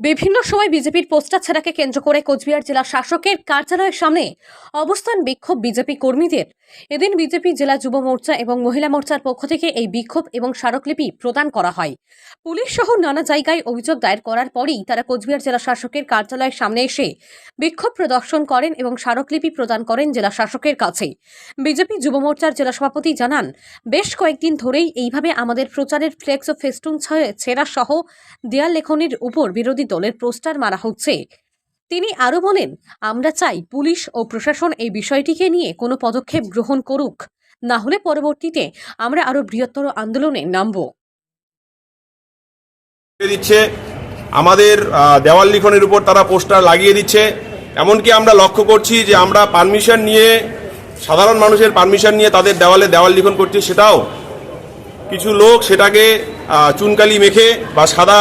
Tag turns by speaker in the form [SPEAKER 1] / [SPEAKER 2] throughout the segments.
[SPEAKER 1] বিভিন্ন সময় বিজেপির পোস্টার ছাড়াকে কেন্দ্র করে কোচবিহার জেলা শাসকের কার্যালয়ের সামনে অবস্থান বিক্ষোভ বিজেপি কর্মীদের। এদিন বিজেপি জেলা যুব মোর্চা এবং মহিলা মোর্চার পক্ষ থেকে এই বিক্ষোভ এবং স্মারকলিপি প্রদান করা হয়। পুলিশ সহ নানা জায়গায় অভিযোগ দায়ের করার পরেই তারা কোচবিহার জেলা শাসকের কার্যালয়ের সামনে এসে বিক্ষোভ প্রদর্শন করেন এবং স্মারকলিপি প্রদান করেন জেলা শাসকের কাছে। বিজেপি যুব মোর্চার জেলা সভাপতি জানান, বেশ কয়েকদিন ধরেই এইভাবে আমাদের প্রচারের ফ্লেক্স ও ফেস্টুন ছেঁড়া সহ দেয়াল লেখনের উপর বিরোধী দলের পোস্টার মারা হচ্ছে। তিনি আরও বলেন, আমরা চাই পুলিশ ও প্রশাসন এই বিষয়টিকে নিয়ে কোনো পদক্ষেপ গ্রহণ করুক। না হলে পরবর্তীতে আমরা আরও বৃহত্তর আন্দোলনে নামব।
[SPEAKER 2] দিচ্ছে, আমাদের দেওয়াল লিখনের উপর তারা পোস্টার লাগিয়ে দিচ্ছে। এমনকি আমরা লক্ষ্য করছি যে আমরা পারমিশন নিয়ে, সাধারণ মানুষের পারমিশন নিয়ে তাদের দেওয়ালে দেওয়াল লিখন করছি, সেটাও কিছু লোক সেটাকে চুনকালি মেখে বা সাদা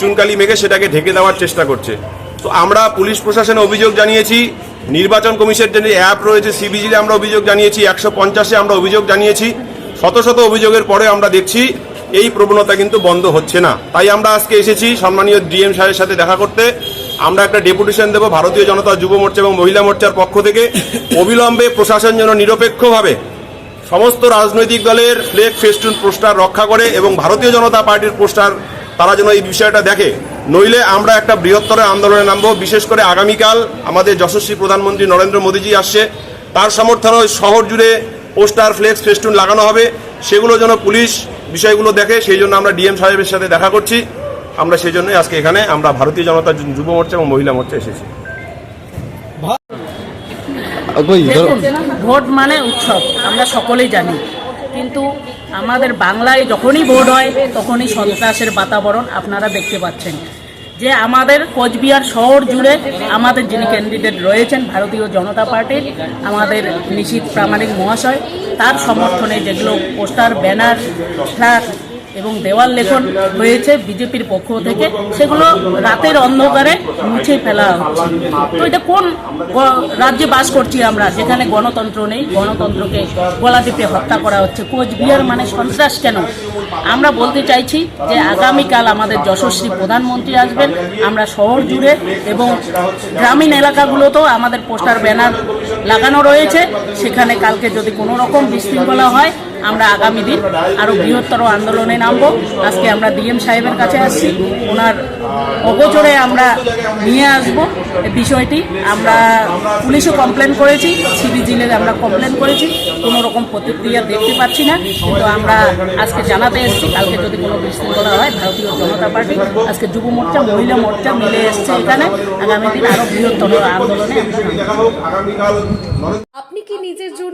[SPEAKER 2] চুনকালি মেঘে সেটাকে ঢেকে দেওয়ার চেষ্টা করছে। তো আমরা পুলিশ প্রশাসনে অভিযোগ জানিয়েছি, নির্বাচন কমিশনের যে অ্যাপ রয়েছে সিবিজিতে আমরা অভিযোগ জানিয়েছি, একশো পঞ্চাশে আমরা অভিযোগ জানিয়েছি, শত শত অভিযোগের পরে আমরা দেখছি এই প্রবণতা কিন্তু বন্ধ হচ্ছে না। তাই আমরা আজকে এসেছি সম্মানীয় ডিএম সাহেবের সাথে দেখা করতে। আমরা একটা ডেপুটেশন দেব ভারতীয় জনতা যুব মোর্চা এবং মহিলা মোর্চার পক্ষ থেকে। অবিলম্বে প্রশাসন যেন নিরপেক্ষভাবে সমস্ত রাজনৈতিক দলের ফ্লেগ ফেস্টুন পোস্টার রক্ষা করে এবং ভারতীয় জনতা পার্টির পোস্টার তারা যেন এই বিষয়টা দেখে। নইলে আমরা একটা বৃহত্তর আন্দোলনে নামবো। বিশেষ করে আগামীকাল আমাদের যশস্বী প্রধানমন্ত্রী নরেন্দ্র মোদীজি আসছে। তার সমর্থনে শহর জুড়ে পোস্টার, ফ্লেক্স, ফেস্টুন লাগানো হবে। সেগুলো যেন পুলিশ বিষয়গুলো দেখে, সেই জন্য আমরা ডিএম সাহেবের সাথে দেখা করছি। আমরা সেই জন্যই আজকে এখানে, আমরা ভারতীয় জনতা যুব মোর্চা এবং মহিলা মোর্চা এসেছি।
[SPEAKER 3] ভোট মানে উৎসব, আমরা সকলেই জানি। কিন্তু আমাদের বাংলায় যখনই ভোট হয়, তখনই সন্ত্রাসের বাতাবরণ আপনারা দেখতে পাচ্ছেন। যে আমাদের কোচবিহার শহর জুড়ে আমাদের যিনি ক্যান্ডিডেট রয়েছেন, ভারতীয় জনতা পার্টির আমাদের নিশীত প্রামাণিক মহাশয়, তার সমর্থনে যেগুলো পোস্টার, ব্যানার, ফ্ল্যাগ এবং দেওয়াল লেখন হয়েছে বিজেপির পক্ষ থেকে। সেগুলো রাতের অন্ধকারে মুছে ফেলা হচ্ছে। তো এটা কোন রাজ্যে বাস করছি আমরা? যেখানে গণতন্ত্র নেই, গণতন্ত্রকে গলা টিপে হত্যা করা হচ্ছে। কোচবিহার মানে সন্ত্রাস কেন? আমরা বলতে চাইছি যে আগামীকাল আমাদের যশস্বী প্রধানমন্ত্রী আসবেন। আমরা শহর জুড়ে এবং গ্রামীণ এলাকাগুলোতেও আমাদের পোস্টার, ব্যানার লাগানো রয়েছে। সেখানে কালকে যদি কোনো রকম বিশৃঙ্খলা হয় আমরা আগামী দিন আরও বৃহত্তর আন্দোলনে নামবো। আজকে আমরা ডিএম সাহেবের কাছে আসছি। ওনার অগোচরে আমরা নিয়ে আসব বিষয়টি। আমরা পুলিশও কমপ্লেন করেছি সিবিজিলে আমরা কমপ্লেন করেছি। কোনো রকম প্রতিক্রিয়া দেখতে পাচ্ছি না। কিন্তু আমরা আজকে জানাতে এসেছি, কালকে যদি কোনো বিশৃঙ্খলা হয়, ভারতীয় জনতা পার্টি, আজকে যুব মোর্চা, মহিলা মোর্চা মিলে এসছে এখানে। আগামী দিন আরও বৃহত্তর আন্দোলনে নামবো।
[SPEAKER 1] আপনি কি নিজের জন্য